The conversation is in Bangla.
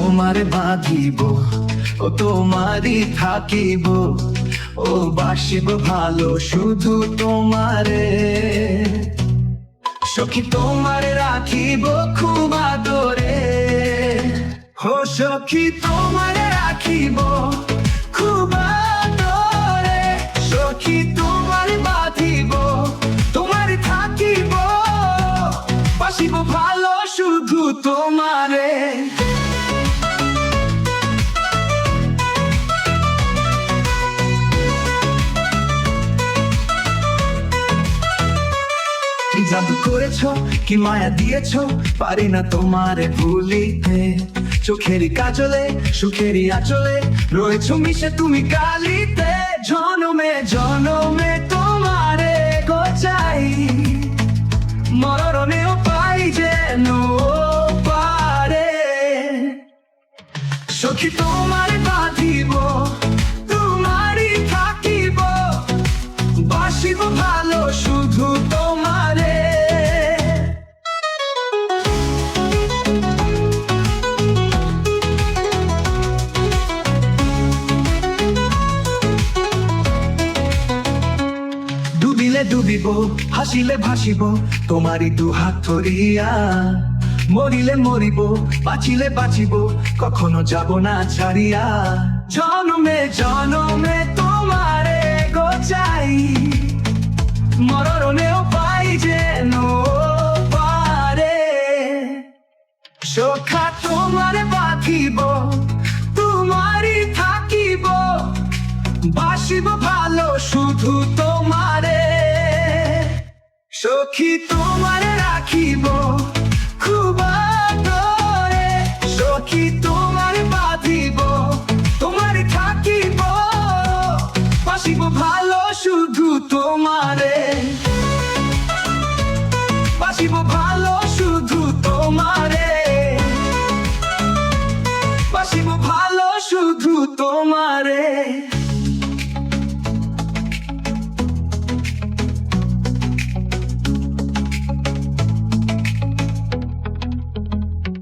তোমারে বাঁধিব, ও তোমারই থাকিব, ও বাসিব ভালো শুধু তোমারে। সখী তোমারে রাখিব খুব আদরে। ও সখী তোমারে রাখিব খুব আদরে। সখী তোমারে বাঁধিব, তোমারে থাকিব, বাসিব ভালো শুধু তোমারে কি জাদু করেছ কি মায়া দিয়েছ? পারি না তোমারে ভুলিতে। চোখেরই কাজলে, সুখেরই আচলে রয়েছ মিশে তুমি কালিতে জনমে জনমে তোমারে গোচাই। মরণেও পাই যেন পারে। সখী তোমারে বাঁধিব ডুবিলে ডুবিব, হাসিলে ভাসিব, তোমারই দু হাত ধরিয়া মরিলে মরিব, বাঁচিলে বাঁচিব, কখনো যাব না ছাড়িয়া। জনমে জনমে তোমারে গোচাই মরণেও পাই যেন পারে। সখা তোমারে বাঁধিব, তোমারই থাকিব, বাসিব ভালো শুধু তোমারে সখী তোমার রাখিব খুব সখী তোমার বাঁধিব তোমারে থাকিব। বাসিব ভালো শুধু তোমারে।